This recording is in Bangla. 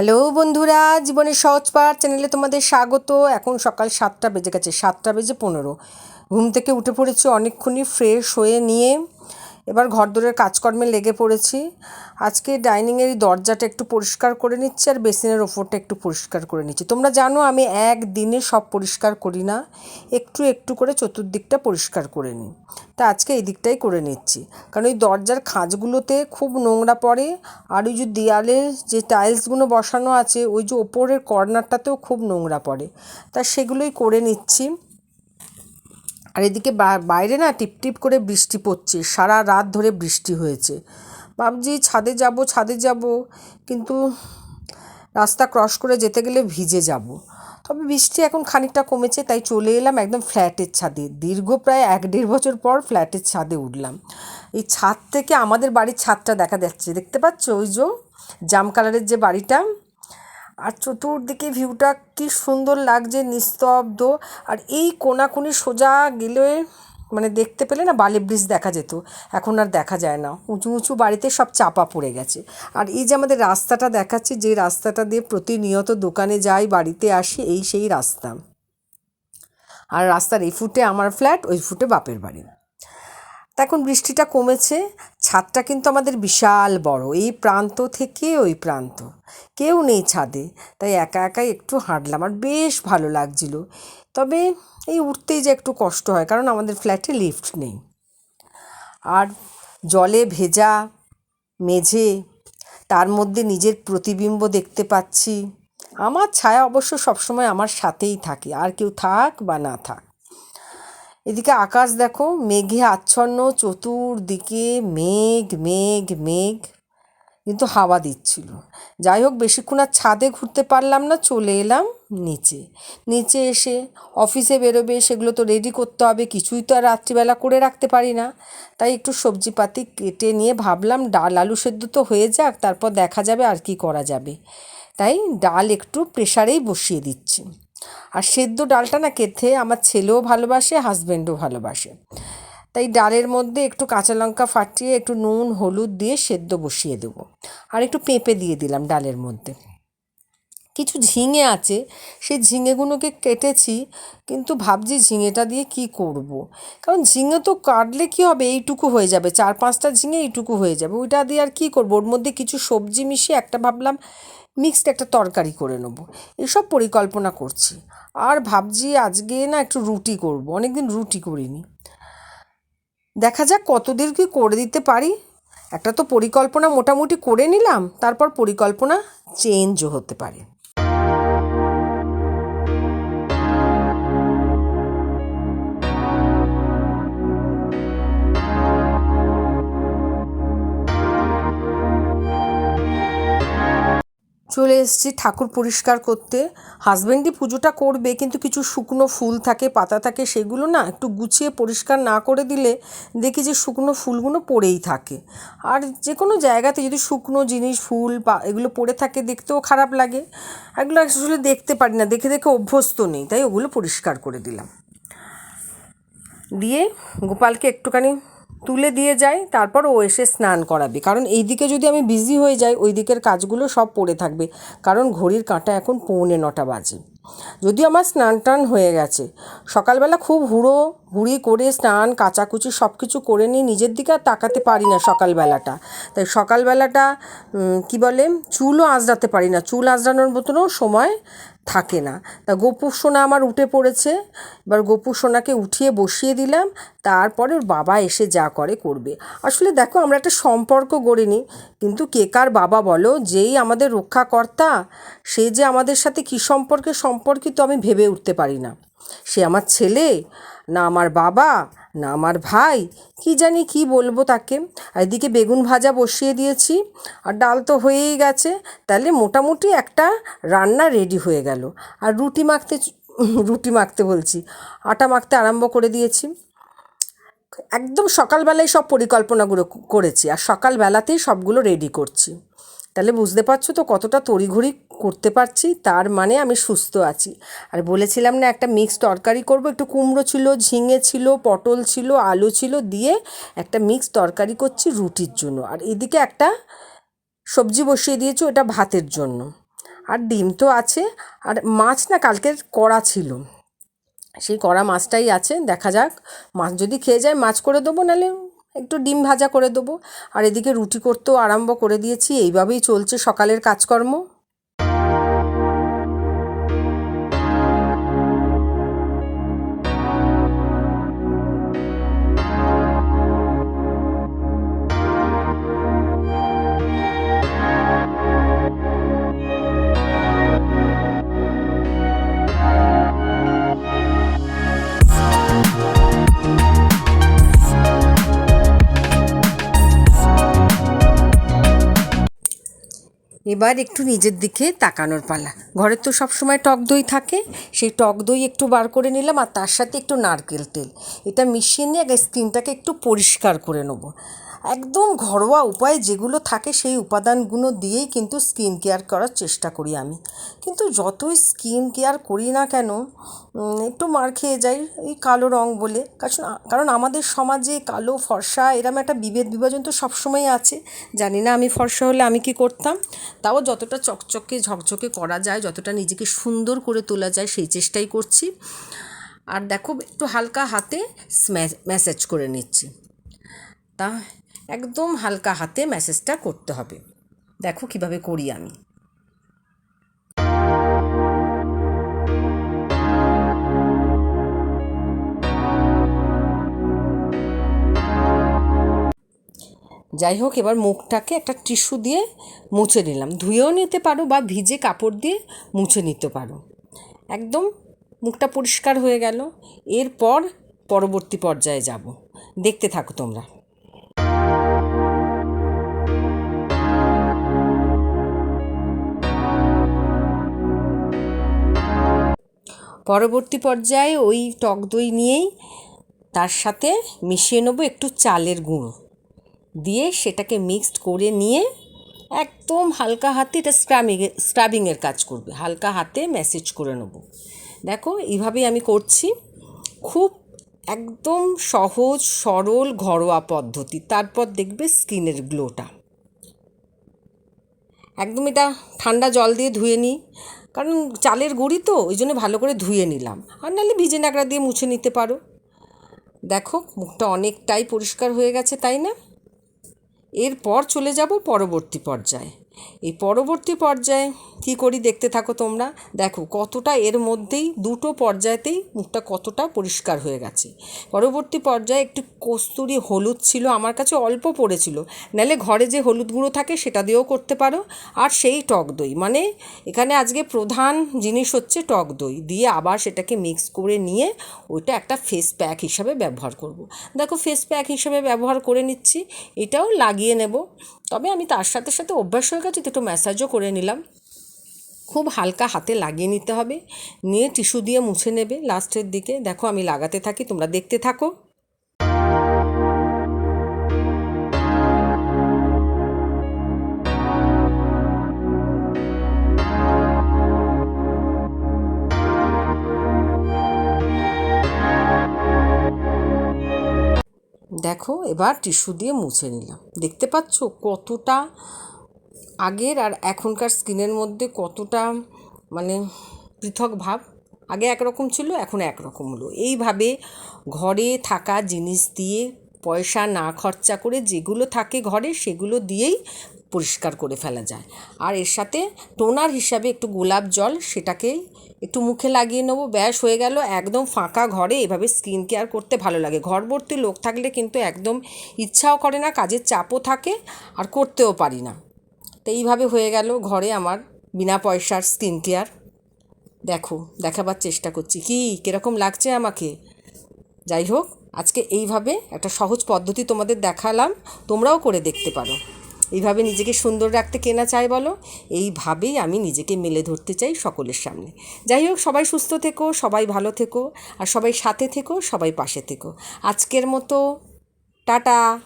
হ্যালো বন্ধুরা, জীবনের সহজ পাওয়ার চ্যানেলে তোমাদের স্বাগত। এখন সকাল সাতটা বেজে গেছে, সাতটা বেজে পনেরো। ঘুম থেকে উঠে পড়েছি অনেকক্ষণই ফ্রেশ হয়ে নিয়ে। এবার ঘরদোরের কাজকর্মে লেগে পড়েছি। আজকে ডাইনিংয়ের এই দরজাটা একটু পরিষ্কার করে নিচ্ছি আর বেসিনের ওপরটা একটু পরিষ্কার করে নিচ্ছি। তোমরা জানো আমি একদিনে সব পরিষ্কার করি না, একটু একটু করে চতুর্দিকটা পরিষ্কার করে নিই। তা আজকে এই দিকটাই করে নিচ্ছি। কারণ ওই দরজার খাঁজগুলোতে খুব নোংরা পড়ে আর ওই যে দেয়ালের যে টাইলসগুলো বসানো আছে, ওই যে ওপরের কর্নারটাতেও খুব নোংরা পড়ে। তা সেগুলোই করে নিচ্ছি। আর এদিকে বাইরে না টিপটিপ করে বৃষ্টি পড়ছে, সারা রাত ধরে বৃষ্টি হয়েছে। ভাবছি ছাদে যাব ছাদে যাব, কিন্তু রাস্তা ক্রস করে যেতে গেলে ভিজে যাব। তবে বৃষ্টি এখন খানিকটা কমেছে, তাই চলে এলাম একদম ফ্ল্যাটের ছাদে। দীর্ঘ প্রায় এক দেড় বছর পর ফ্ল্যাটের ছাদে উঠলাম। এই ছাদ থেকে আমাদের বাড়ির ছাদটা দেখা যাচ্ছে, দেখতে পাচ্ছ ওই যে জাম কালারের যে বাড়িটা? আর চতুর্দিকে ভিউটা কি সুন্দর লাগছে, নিস্তব্ধ। আর এই কোনাকুনি সোজা গেলে মানে দেখতে পেলে না বালি ব্রিজ দেখা যেত। এখন আর দেখা যায় না। উঁচু উঁচু বাড়িতে সব চাপা পড়ে গেছে। আর এই যে আমাদের রাস্তাটা দেখাচ্ছে, যে রাস্তাটা দিয়ে প্রতিনিয়ত দোকানে যাই, বাড়িতে আসি, এই সেই রাস্তা। আর রাস্তার এই ফুটে আমার ফ্ল্যাট ওই ফুটে বাপের বাড়ি। এখন বৃষ্টিটা কমেছে। ছাদটা কিন্তু আমাদের বিশাল বড়। এই প্রান্ত থেকে ওই প্রান্ত। কেউ নেই ছাদে। তাই একা একাই একটু হাঁটলাম। আর বেশ ভালো লাগছিল। তবে এই উঠতেই যে একটু কষ্ট হয়, কারণ আমাদের ফ্ল্যাটে লিফট নেই। আর জলে ভেজা মেঝে, তার মধ্যে নিজের প্রতিবিম্ব দেখতে পাচ্ছি। আমার ছায়া অবশ্য সবসময় আমার সাথেই থাকে। আর কেউ থাক বা না থাক। এদিকে আকাশ দেখো, মেঘে আচ্ছন্ন চতুর্দিকে মেঘ মেঘ মেঘ। কিন্তু হাওয়া দিচ্ছিল। যাই হোক, বেশিক্ষণ আর ছাদে ঘুরতে পারলাম না, চলে এলাম নিচে। নিচে এসে অফিসে বেরোবে, সেগুলো তো রেডি করতে হবে, কিছুই তো আর রাত্রিবেলা করে রাখতে পারি না। তাই একটু সবজিপাতি কেটে নিয়ে ভাবলাম, ডাল, আলু সেদ্ধ তো হয়ে যাক, তারপর দেখা যাবে আর কি করা যাবে। তাই ডাল একটু প্রেশারেই বসিয়ে দিচ্ছি। আর সেদ্ধ ডালটা না কেথে আমার ছেলেও ভালোবাসে হাজব্যান্ডও ভালোবাসে। তাই ডালের মধ্যে একটু কাঁচা লঙ্কা ফাটিয়ে একটু নুন, হলুদ দিয়ে সেদ্ধ বসিয়ে দেবো। আর একটু পেঁপে দিয়ে দিলাম ডালের মধ্যে। কিছু ঝিঙে আছে, সেই ঝিঙেগুলোকে কেটেছি, কিন্তু ভাবছি ঝিঙেটা দিয়ে কি করব। কারণ ঝিঙে তো কাটলে কি হবে? এইটুকু হয়ে যাবে, চার পাঁচটা ঝিঙে এইটুকু হয়ে যাবে। ওইটা দিয়ে আর কী করব? ওর মধ্যে কিছু সবজি মিশিয়ে একটা ভাবলাম মিক্সড একটা তরকারি করে নেব। এসব পরিকল্পনা করছি। আর ভাবছি আজকে না একটু রুটি করব। অনেকদিন রুটি করিনি। দেখা যাক কতদূর কি করে দিতে পারি। একটা তো পরিকল্পনা মোটামুটি করে নিলাম, তারপর পরিকল্পনা চেঞ্জও হতে পারে। চলে এসেছি ঠাকুর পরিষ্কার করতে। হাজব্যান্ডই পুজোটা করবে, কিন্তু কিছু শুকনো ফুল থাকে, পাতা থাকে, সেগুলো না একটু গুছিয়ে পরিষ্কার না করে দিলে দেখি যে শুকনো ফুলগুলো পড়েই থাকে। আর যে কোনো জায়গাতে যদি শুকনো জিনিস, ফুল বা এগুলো পড়ে থাকে, দেখতেও খারাপ লাগে। এগুলো আসলে দেখতে পারি না, দেখে দেখে অভ্যস্ত নেই, তাই ওগুলো পরিষ্কার করে দিলাম। দিয়ে গোপালকে একটুখানি তুলে দিয়ে যাই তারপর ও এসে স্নান করাবে। কারণ এই দিকে যদি আমি বিজি হয়ে যাই, ওই দিকের কাজগুলো সব পড়ে থাকবে। কারণ ঘড়ির কাঁটা এখন পৌনে নটা বাজে। যদিও আমার স্নান টান হয়ে গেছে। সকালবেলা খুব হুড়ো হুড়ি করে স্নান, কাচাকুচি সব কিছু করে নিয়ে নিজের দিকে আর তাকাতে পারি না সকালবেলাটা। তাই সকালবেলাটা কি বলে, চুলও আঁচড়াতে পারি না। চুল আঁচড়ানোর মতনও সময় থাকে না। তা গোপুর সোনা আমার উঠে পড়েছে। এবার গোপুর সোনাকে উঠিয়ে বসিয়ে দিলাম। তারপরে ওর বাবা এসে যা করে করবে। আসলে দেখো, আমরা একটা সম্পর্ক গড়ে নিই। কিন্তু কে কার বাবা বলো? যেই আমাদের রক্ষাকর্তা, সে যে আমাদের সাথে কী সম্পর্কে সম্পর্কিত আমি ভেবে উঠতে পারি না। সে আমার ছেলে, না আমার বাবা, না আমার ভাই, কি জানি কি বলব তাকে। এদিকে বেগুন ভাজা বসিয়ে দিয়েছি, আর ডাল তো হয়েই গেছে। তাহলে মোটামুটি একটা রান্না রেডি হয়ে গেল। আর রুটি মাখতে রুটি মাখতে বলছি, আটা মাখতে আরম্ভ করে দিয়েছি। একদম সকালবেলায় সব পরিকল্পনাগুলো করেছি, আর সকালবেলাতেই সবগুলো রেডি করছি। তাহলে বুঝতে পারছ তো কতটা তড়িঘড়ি করতে পারছি? তার মানে আমি সুস্থ আছি। আর বলেছিলাম না একটা মিক্স তরকারি করব। একটু কুমড়ো ছিল, ঝিঙে ছিল, পটল ছিল, আলু ছিল দিয়ে একটা মিক্স তরকারি করছি রুটির জন্য। আর এদিকে একটা সবজি বসিয়ে দিয়েছি, ওটা ভাতের জন্য। আর ডিম তো আছে। আর মাছ না কালকের কড়া ছিল। সেই কড়া মাছটাই আছে। দেখা যাক। মাছ যদি খেয়ে যায়, মাছ করে দেবো, নাহলে একটু ডিম ভাজা করে দেবো। আর এদিকে রুটি করতেও আরম্ভ করে দিয়েছি। এইভাবেই চলছে সকালের কাজকর্ম। এবার একটু নিজের দিকে তাকানোর পালা। ঘরে তো সবসময় টক দই থাকে। সেই টক দই একটু বার করে নিলাম আর তার সাথে একটু নারকেল তেল। এটা মিশিয়ে নিয়ে আগে স্কিনটাকে একটু পরিষ্কার করে নেব। একদম ঘরোয়া উপায়ে যেগুলো থাকে সেই উপাদানগুলো দিয়েই কিন্তু স্কিন কেয়ার করার চেষ্টা করি আমি। কিন্তু যতই স্কিন কেয়ার করি না কেন একটু মার খেয়ে যাই, এই কালো রং বলে। কারণ কারণ আমাদের সমাজে কালো ফর্সা, এরম একটা বিভেদ বিভাজন তো সবসময় আছে। জানি না আমি ফর্সা হলে আমি কি করতাম। তাও যতটা চকচকে, ঝকঝকে করা যায়, যতটা নিজেকে সুন্দর করে তোলা যায়, সেই চেষ্টাই করছি। আর দেখো, একটু হালকা হাতে ম্যাসেজ করে নিচ্ছি। তা একদম হালকা হাতে ম্যাসেজটা করতে হবে। দেখো কীভাবে করি আমি। যাই হোক, এবার মুখটাকে একটা টিস্যু দিয়ে মুছে নিলাম। ধুয়েও নিতে পারো বা ভিজে কাপড় দিয়ে মুছে নিতে পারো। একদম মুখটা পরিষ্কার হয়ে গেল। এরপর পরবর্তী পর্যায়ে যাব। দেখতে থাকো তোমরা। পরবর্তী পর্যায়ে ওই টক দই নিয়েই তার সাথে মিশিয়ে নেব একটু চালের গুঁড়ো। দিয়ে সেটাকে মিক্সড করে নিয়ে একদম হালকা হাতে এটা স্ক্রাবিং স্ক্রাবিংয়ের কাজ করবে। হালকা হাতে ম্যাসেজ করে নেব। দেখো, এইভাবেই আমি করছি। খুব একদম সহজ, সরল, ঘরোয়া পদ্ধতি। তারপর দেখবে স্কিনের গ্লোটা একদম এটা ঠান্ডা জল দিয়ে ধুয়ে নিই। কারণ চালের গুঁড়ি তো, ওই জন্য ভালো করে ধুয়ে নিলাম। আর নাহলে ভিজে নাকড়া দিয়ে মুছে নিতে পারো। দেখো, মুখটা অনেকটাই পরিষ্কার হয়ে গেছে, তাই না? এরপর চলে যাব পরবর্তী পর্যায়ে। এই পরবর্তী পর্যায়ে কী করি দেখতে থাকো তোমরা। দেখো কতটা এর মধ্যেই দুটো পর্যায়েতেই মুখটা কতটা পরিষ্কার হয়ে গেছে। পরবর্তী পর্যায়ে একটু কস্তুরি হলুদ ছিল, আমার কাছে অল্প পড়েছিল। নাহলে ঘরে যে হলুদ গুঁড়ো থাকে সেটা দিয়েও করতে পারো। আর সেই টক দই মানে এখানে আজকে প্রধান জিনিস হচ্ছে টক দই। দিয়ে আবার সেটাকে মিক্স করে নিয়ে ওইটা একটা ফেস প্যাক হিসাবে ব্যবহার করব। দেখো ফেস প্যাক হিসাবে ব্যবহার করে নিচ্ছি, এটাও লাগিয়ে নেব। তবে আমি তার সাথে সাথে অভ্যাস হয়ে গেছে একটু ম্যাসাজও করে নিলাম। খুব হালকা হাতে লাগিয়ে নিতে হবে, নিয়ে টিস্যু দিয়ে মুছে নেবে লাস্টের দিকে। দেখো আমি লাগাতে থাকি, তোমরা দেখতে থাকো। দেখো, এবার টিস্যু দিয়ে মুছে নিলাম। দেখতে পাচ্ছ কতটা আগের আর এখনকার স্কিনের মধ্যে কতটা মানে পৃথক ভাব? আগে একরকম ছিল, এখন একরকম হলো। এইভাবে ঘরে থাকা জিনিস দিয়ে পয়সা না খরচা করে যেগুলো থাকে ঘরে, সেগুলো দিয়েই পরিষ্কার করে ফেলা যায়। আর এর সাথে টোনার হিসাবে একটু গোলাপ জল সেটাকেই একটু মুখে লাগিয়ে নেব। ব্যাস, হয়ে গেল একদম ফাঁকা ঘরে। এভাবে স্কিন কেয়ার করতে ভালো লাগে। ঘর ভর্তি লোক থাকলে কিন্তু একদম ইচ্ছাও করে না, কাজের চাপও থাকে আর করতেও পারি না। তো এইভাবে হয়ে গেল ঘরে আমার বিনা পয়সার স্কিন কেয়ার। দেখো, দেখাবার চেষ্টা করছি। কি, কীরকম লাগছে আমাকে? যাই হোক, আজকে এইভাবে একটা সহজ পদ্ধতি তোমাদের দেখালাম। তোমরাও করে দেখতে পারো। এইভাবে নিজেকে সুন্দর রাখতে কেনা চাই বলো? এইভাবেই আমি নিজেকে মেলে ধরতে চাই সকলের সামনে। যাই হোক, সবাই সুস্থ থেকো, সবাই ভালো থেকো, আর সবাই সাথে থেকো, সবাই পাশে থেকো। আজকের মতো, টাটা।